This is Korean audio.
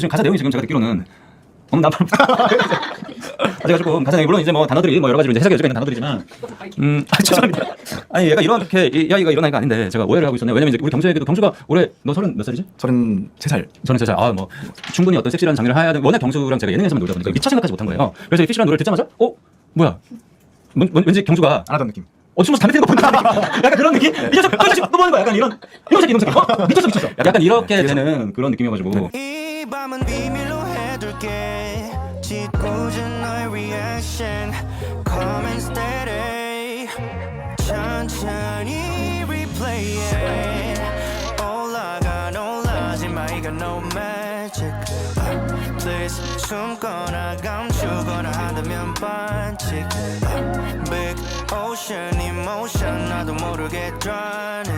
지금 가사 내용이 지금 제가 듣기로는 어머 나 그래가지고 가사 내용 물론 이제 뭐 단어들이 뭐 여러 가지로 이제 해석이 되는 단어들이지만 음 아, 죄송합니다 아니 얘가 이렇게 이 이야기가 일어난 게 아닌데 제가 오해를 하고 있었네요 왜냐면 이제 우리 경수에게도 경수가 올해 너 서른 몇 살이지? 저는 세 살. 저는 진짜 아뭐 충분히 어떤 섹시한 장르를 해야 되는 워낙 경수랑 제가 예능에서만 놀다 보니까 미처 생각하지 못한 거예요 그래서 이 픽시란 노래를 듣자마자 어 뭐야 뭔- 뭔- 왠지 경수가 안 하던 느낌. 어, 숨어서 담배 피는 거 본다. 약간 그런 느낌? 이 녀석, 저 자식, 너 뭐하는 거야? 약간 이런, 이런 새끼, 이런 새끼. 어? 미쳤어, 미쳤어. 약간 이렇게 되는 그런 느낌이어가지고. 이 밤은 비밀로 해둘게 짓궂은 너의 reaction Calm and steady 천천히 replay it 올라가 놀라지 마 이건 no magic Uh, Please 숨거나 감추거나 한다면 반칙 Uh, Big ocean emotion 나도 모르게 drowning Uh,